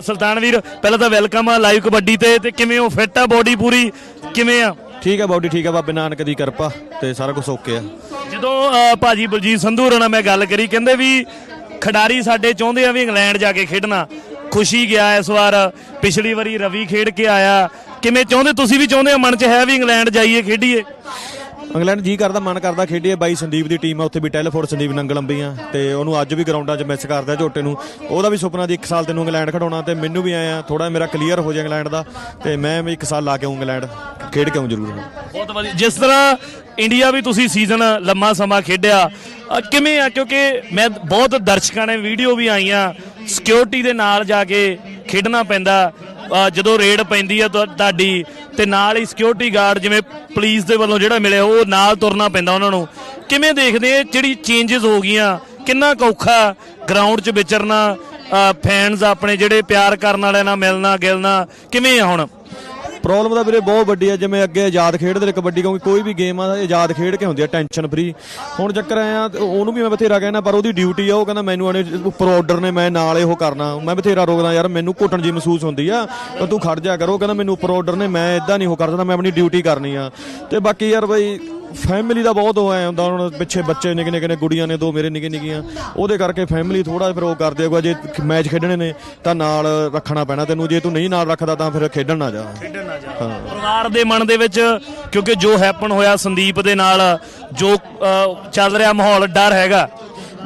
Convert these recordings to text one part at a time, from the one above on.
ਸੁਲਤਾਨ ਵੀਰ ਪਹਿਲਾਂ ਤਾਂ ਵੈਲਕਮ ਆ ਲਾਈਵ ਕਬੱਡੀ ਤੇ ਤੇ ਕਿਵੇਂ ਹੋ? ਫਿੱਟ ਆ ਬੋਡੀ ਪੂਰੀ? ਕਿਵੇਂ ਆ? ਠੀਕ ਹੈ ਬਾਡੀ ਠੀਕ ਹੈ ਬਾਬੇ ਨਾਨਕ ਦੀ ਕਿਰਪਾ ਤੇ ਸਾਰਾ ਕੁਝ ਓਕੇ ਆ। ਜਦੋਂ ਅਹ, ਭਾਜੀ ਬਲਜੀਤ ਸੰਧੂ ਹੋਰਾਂ ਨਾਲ ਮੈਂ ਗੱਲ ਕਰੀ ਕਹਿੰਦੇ ਵੀ ਖਿਡਾਰੀ ਸਾਡੇ ਚਾਹੁੰਦੇ ਆ ਵੀ ਇੰਗਲੈਂਡ ਜਾ ਕੇ ਖੇਡਣਾ। ਖੁਸ਼ੀ ਗਿਆ ਇਸ ਵਾਰ ਪਿਛਲੀ ਵਾਰੀ ਰਵੀ ਖੇਡ ਕੇ ਆਇਆ। ਕਿਵੇਂ ਚਾਹੁੰਦੇ? ਤੁਸੀਂ ਵੀ ਚਾਹੁੰਦੇ ਆ ਮਨ 'ਚ ਹੈ ਵੀ ਇੰਗਲੈਂਡ ਜਾਈਏ ਖੇਡੀਏ? ਇੰਗਲੈਂਡ ਜੀ ਕਰਦਾ, ਮਨ ਕਰਦਾ ਖੇਡੀਏ। ਬਾਈ ਸੰਦੀਪ ਦੀ ਟੀਮ ਆ, ਉੱਥੇ ਵੀ ਟੈਲਫੋਰ ਸੰਦੀਪ ਨੰਗਲ ਅੰਬੀਆਂ ਤੇ ਉਹਨੂੰ ਅੱਜ ਵੀ ਗਰਾਊਂਡਾਂ 'ਚ ਮਿਸ ਕਰਦਾ ਝੋਟੇ ਨੂੰ। ਉਹਦਾ ਵੀ ਸੁਪਨਾ ਦੀ ਇੱਕ ਸਾਲ ਤੈਨੂੰ ਇੰਗਲੈਂਡ ਖੜਾਉਣਾ ਤੇ ਮੈਨੂੰ ਵੀ ਆਇਆ। ਥੋੜਾ ਮੇਰਾ ਕਲੀਅਰ ਹੋ ਜਾ ਇੰਗਲੈਂਡ ਦਾ ਤੇ ਮੈਂ ਵੀ ਇੱਕ ਸਾਲ ਲਾ ਕੇ ਆਊਂ ਇੰਗਲੈਂਡ। ਖੇਡ ਕੇ ਆਊਂ ਜ਼ਰੂਰ। ਬਹੁਤ ਵਧੀਆ। ਜਿਸ ਤਰ੍ਹਾਂ ਇੰਡੀਆ ਵੀ ਤੁਸੀਂ ਸੀਜ਼ਨ ਲੰਮਾ ਸਮਾਂ ਖੇਡਿਆ ਕਿਵੇਂ ਆ? ਕਿਉਂਕਿ ਮੈਂ ਬਹੁਤ ਦਰਸ਼ਕਾਂ ਨੇ ਵੀਡੀਓ ਵੀ ਆਈਆਂ ਸਿਕਿਉਰਿਟੀ ਦੇ ਨਾਲ ਜਾ ਕੇ ਖੇਡਣਾ ਪੈਂਦਾ। ਜਦੋਂ ਰੇਡ ਪੈਂਦੀ ਆ ਤੁਹਾਡੀ ਤੇ ਨਾਲ ਹੀ ਸਿਕਿਉਰਿਟੀ ਗਾਰਡ ਜਿਵੇਂ ਪੁਲਿਸ ਦੇ ਵੱਲੋਂ ਜਿਹੜਾ ਮਿਲਿਆ, ਉਹ ਨਾਲ ਤੁਰਨਾ ਪੈਂਦਾ ਉਹਨਾਂ ਨੂੰ। ਕਿਵੇਂ ਦੇਖਦੇ ਆ ਜਿਹੜੀ ਚੇਂਜਸ ਹੋ ਗਈਆਂ? ਕਿੰਨਾ ਕੁ ਔਖਾ ਗਰਾਊਂਡ 'ਚ ਵਿਚਰਨਾ ਫੈਨਸ ਆਪਣੇ ਜਿਹੜੇ ਪਿਆਰ ਕਰਨ ਵਾਲਿਆਂ ਨਾਲ ਮਿਲਣਾ, ਗਿਲਣਾ, ਕਿਵੇਂ ਆ ਹੁਣ? ਪ੍ਰੋਬਲਮ ਤਾਂ ਵੀਰੇ ਬਹੁਤ ਵੱਡੀ ਹੈ ਜਿਵੇਂ ਅੱਗੇ ਆਜ਼ਾਦ ਖੇਡਦੇ ਨੇ ਕਬੱਡੀ, ਕਿਉਂਕਿ ਕੋਈ ਵੀ ਗੇਮ ਆ, ਆਜ਼ਾਦ ਖੇਡ ਕੇ ਹੁੰਦੀ ਆ ਟੈਨਸ਼ਨ ਫਰੀ ਹੁਣ ਚੱਕਰ ਆਇਆ ਉਹਨੂੰ ਵੀ ਮੈਂ ਬਥੇਰਾ ਕਹਿਣਾ ਪਰ ਉਹਦੀ ਡਿਊਟੀ ਆ, ਉਹ ਕਹਿੰਦਾ ਮੈਨੂੰ ਆਣੇ ਉੱਪਰ ਆਰਡਰ ਨੇ, ਮੈਂ ਨਾਲ ਇਹੋ ਕਰਨਾ। ਮੈਂ ਬਥੇਰਾ ਰੋਕਦਾ, ਯਾਰ ਮੈਨੂੰ ਘੁੱਟਣ ਜੀ ਮਹਿਸੂਸ ਹੁੰਦੀ ਆ, ਤਾਂ ਤੂੰ ਖੜ ਜਾ ਕਰੋ ਕਹਿੰਦਾ ਮੈਨੂੰ ਉੱਪਰ ਆਰਡਰ ਨੇ, ਮੈਂ ਇਦਾਂ ਨਹੀਂ ਉਹ ਕਰ ਸਕਦਾ, ਮੈਂ ਆਪਣੀ ਡਿਊਟੀ ਕਰਨੀ ਆ। ਤੇ ਬਾਕੀ ਯਾਰ ਬਈ ਫੈਮਿਲੀ ਦਾ ਬਹੁਤ ਐ ਹੁੰਦਾ ਹੁਣ ਪਿੱਛੇ ਬੱਚੇ ਨਿੱਕੇ ਨਿੱਕੇ ਨੇ ਗੁੜੀਆਂ ਨੇ ਦੋ ਮੇਰੇ ਨਿੱਕੇ ਨਿੱਕੀਆਂ। ਉਹਦੇ ਕਰਕੇ ਫੈਮਿਲੀ ਥੋੜਾ ਫਿਰ ਉਹ ਕਰਦੇ ਆ ਜੇ ਮੈਚ ਖੇਡਣੇ ਨੇ ਤਾਂ ਨਾਲ ਰੱਖਣਾ ਪੈਣਾ ਤੈਨੂੰ ਜੇ ਤੂੰ ਨਹੀਂ ਨਾਲ ਰੱਖਦਾ ਤਾਂ ਫਿਰ ਖੇਡਣ ਨਾ ਜਾ। ਪਰਿਵਾਰ ਦੇ ਮਨ ਦੇ ਵਿੱਚ ਕਿਉਂਕਿ ਜੋ ਹੈਪਨ ਹੋਇਆ ਸੰਦੀਪ ਦੇ ਨਾਲ ਜੋ ਚੱਲ ਰਿਹਾ ਮਾਹੌਲ ਡਰ ਹੈਗਾ।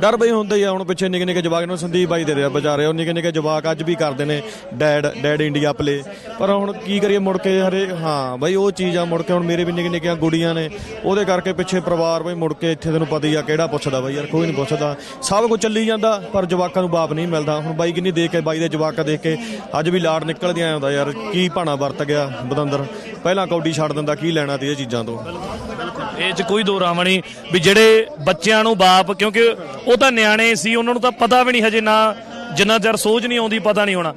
ਡਰ ਬਈ ਹੁੰਦਾ ਹੀ ਆ। ਹੁਣ ਪਿੱਛੇ ਨਿੱਕੇ ਨਿੱਕੇ ਜਵਾਕ ਨੂੰ ਸੰਦੀਪ ਬਾਈ ਦੇ ਰਿਹਾ ਵਿਚਾਰੇ ਉਹ ਨਿੱਕੇ ਨਿੱਕੇ ਜਵਾਕ ਅੱਜ ਵੀ ਕਰਦੇ ਨੇ ਡੈਡ ਡੈਡ ਇੰਡੀਆ ਪਲੇ। ਪਰ ਹੁਣ ਕੀ ਕਰੀਏ, ਮੁੜ ਕੇ ਹਰੇ ਹਾਂ ਬਈ ਉਹ ਚੀਜ਼ ਆ, ਮੁੜ ਕੇ ਹੁਣ ਮੇਰੇ ਵੀ ਨਿੱਕੇ ਨਿੱਕੀਆਂ ਗੁੜੀਆਂ ਨੇ। ਉਹਦੇ ਕਰਕੇ ਪਿੱਛੇ ਪਰਿਵਾਰ ਬਈ ਮੁੜ ਕੇ ਇੱਥੇ ਤੈਨੂੰ ਪਤਾ ਹੀ ਆ ਕਿਹੜਾ ਪੁੱਛਦਾ ਬਈ ਯਾਰ, ਕੋਈ ਨਹੀਂ ਪੁੱਛਦਾ। ਸਭ ਕੁਝ ਚੱਲੀ ਜਾਂਦਾ, ਪਰ ਜਵਾਕਾਂ ਨੂੰ ਬਾਪ ਨਹੀਂ ਮਿਲਦਾ। ਹੁਣ ਬਾਈ ਕਿੰਨੀ ਦੇਖ ਕੇ, ਬਾਈ ਦੇ ਜਵਾਕਾਂ ਦੇਖ ਕੇ ਅੱਜ ਵੀ ਲਾੜ ਨਿਕਲਦੀ ਆਇਆ ਯਾਰ। ਕੀ ਭਾਣਾ ਵਰਤ ਗਿਆ ਬਦੰਦਰ। ਪਹਿਲਾਂ ਕੌਡੀ ਛੱਡ ਦਿੰਦਾ, ਕੀ ਲੈਣਾ ਤੇ ਇਹ ਚੀਜ਼ਾਂ ਤੋਂ? ਇਹ 'ਚ ਕੋਈ ਦੋ ਰਾਵਾਂ ਨਹੀਂ ਵੀ ਜਿਹੜੇ ਬੱਚਿਆਂ ਨੂੰ ਬਾਪ, ਕਿਉਂਕਿ ਉਹ ਤਾਂ ਨਿਆਣੇ ਸੀ, ਉਹਨਾਂ ਨੂੰ ਤਾਂ ਪਤਾ ਵੀ ਨਹੀਂ ਹਜੇ ਨਾ, ਜਿੰਨਾ ਚਿਰ ਸੋਝ ਨਹੀਂ ਆਉਂਦੀ, ਪਤਾ ਨਹੀਂ ਹੋਣਾ।